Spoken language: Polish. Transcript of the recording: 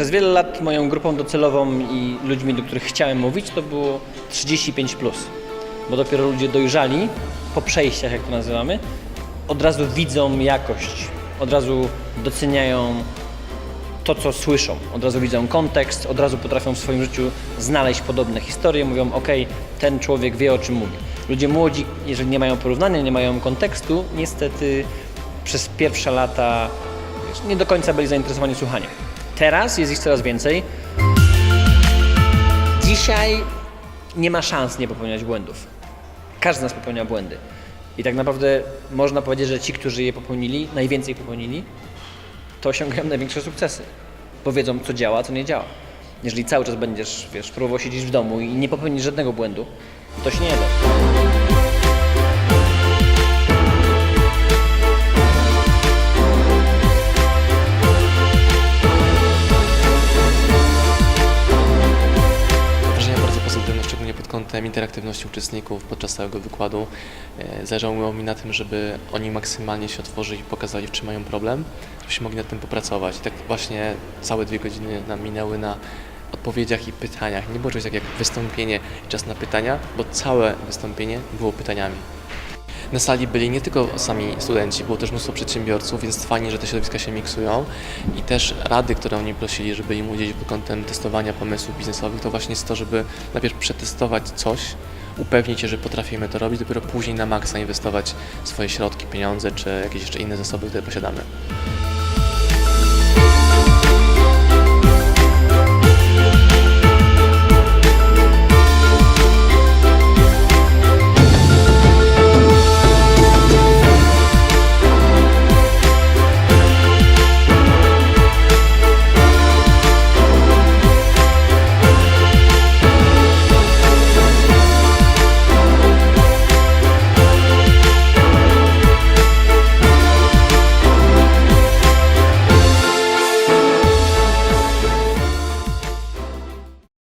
Przez wiele lat moją grupą docelową i ludźmi, do których chciałem mówić, to było 35, bo dopiero ludzie dojrzali po przejściach, jak to nazywamy, od razu widzą jakość, od razu doceniają to, co słyszą. Od razu widzą kontekst, od razu potrafią w swoim życiu znaleźć podobne historie, mówią, ok, ten człowiek wie, o czym mówi. Ludzie młodzi, jeżeli nie mają porównania, nie mają kontekstu, niestety przez pierwsze lata nie do końca byli zainteresowani słuchaniem. Teraz jest ich coraz więcej. Dzisiaj nie ma szans nie popełniać błędów. Każdy z nas popełnia błędy. I tak naprawdę można powiedzieć, że ci, którzy je popełnili, najwięcej popełnili, to osiągają największe sukcesy, bo wiedzą, co działa, co nie działa. Jeżeli cały czas będziesz, wiesz, próbował siedzieć w domu i nie popełnisz żadnego błędu, to się nie da. Kątem interaktywności uczestników podczas całego wykładu. E, Zależało mi na tym, żeby oni maksymalnie się otworzyli i pokazali, w czym mają problem, żebyśmy mogli nad tym popracować. I tak właśnie całe dwie godziny nam minęły na odpowiedziach i pytaniach. Nie było czegoś takiego jak wystąpienie i czas na pytania, bo całe wystąpienie było pytaniami. Na sali byli nie tylko sami studenci, było też mnóstwo przedsiębiorców, więc fajnie, że te środowiska się miksują i też rady, które oni prosili, żeby im udzielić pod kątem testowania pomysłów biznesowych, to właśnie jest to, żeby najpierw przetestować coś, upewnić się, że potrafimy to robić, dopiero później na maksa inwestować swoje środki, pieniądze czy jakieś jeszcze inne zasoby, które posiadamy.